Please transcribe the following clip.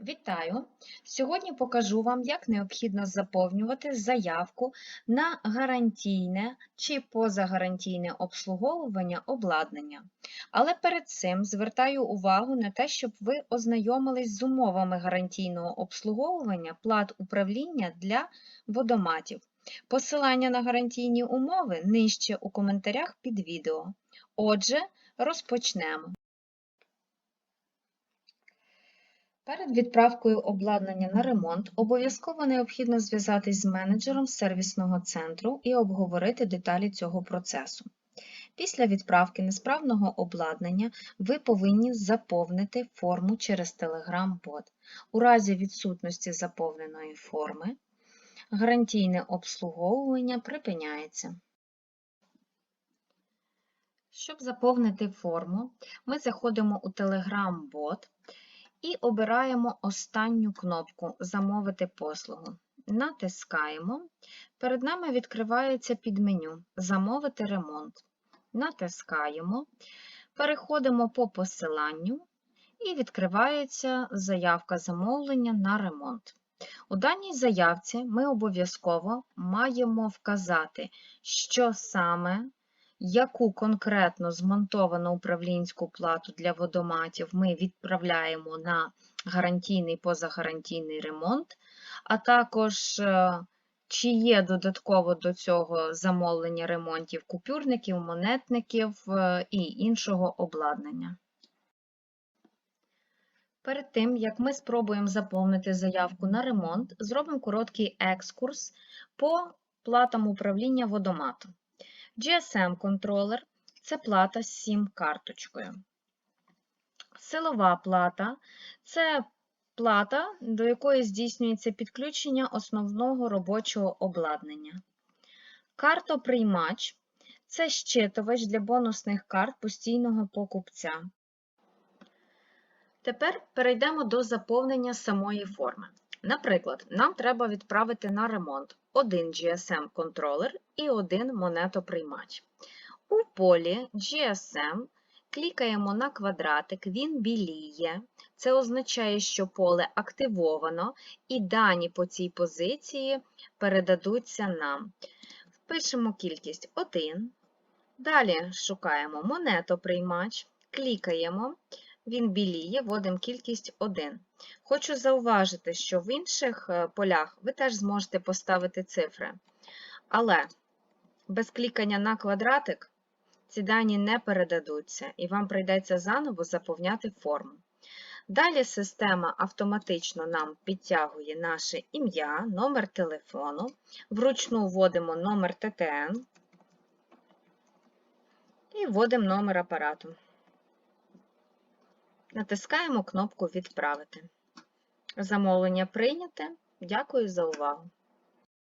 Вітаю! Сьогодні покажу вам, як необхідно заповнювати заявку на гарантійне чи позагарантійне обслуговування обладнання. Але перед цим звертаю увагу на те, щоб ви ознайомились з умовами гарантійного обслуговування плат управління для водоматів. Посилання на гарантійні умови нижче у коментарях під відео. Отже, розпочнемо. Перед відправкою обладнання на ремонт обов'язково необхідно зв'язатись з менеджером сервісного центру і обговорити деталі цього процесу. Після відправки несправного обладнання ви повинні заповнити форму через Telegram-бот. У разі відсутності заповненої форми гарантійне обслуговування припиняється. Щоб заповнити форму, ми заходимо у Telegram-бот і обираємо останню кнопку Замовити послугу. Натискаємо. Перед нами відкривається підменю Замовити ремонт. Натискаємо, переходимо по посиланню і відкривається заявка замовлення на ремонт. У даній заявці ми обов'язково маємо вказати, що саме яку конкретно змонтовану управлінську плату для водоматів ми відправляємо на гарантійний позагарантійний ремонт, а також е, чи є додатково до цього замовлення ремонтів купюрників, монетників е, і іншого обладнання. Перед тим, як ми спробуємо заповнити заявку на ремонт, зробимо короткий екскурс по платам управління водомату. GSM-контролер це плата з SIM-карточкою. Силова плата це плата, до якої здійснюється підключення основного робочого обладнання. Картоприймач це щитувач для бонусних карт постійного покупця. Тепер перейдемо до заповнення самої форми. Наприклад, нам треба відправити на ремонт один GSM-контролер і один монетоприймач. У полі GSM клікаємо на квадратик, він біліє. Це означає, що поле активовано, і дані по цій позиції передадуться нам. Впишемо кількість 1. Далі шукаємо монетоприймач, клікаємо він біліє, вводимо кількість 1. Хочу зауважити, що в інших е, полях ви теж зможете поставити цифри. Але без клікання на квадратик ці дані не передадуться, і вам прийдеться заново заповняти форму. Далі система автоматично нам підтягує наше ім'я, номер телефону, вручну вводимо номер ТТН і вводимо номер апарату. Натискаємо кнопку Відправити. Замовлення прийняте. Дякую за увагу!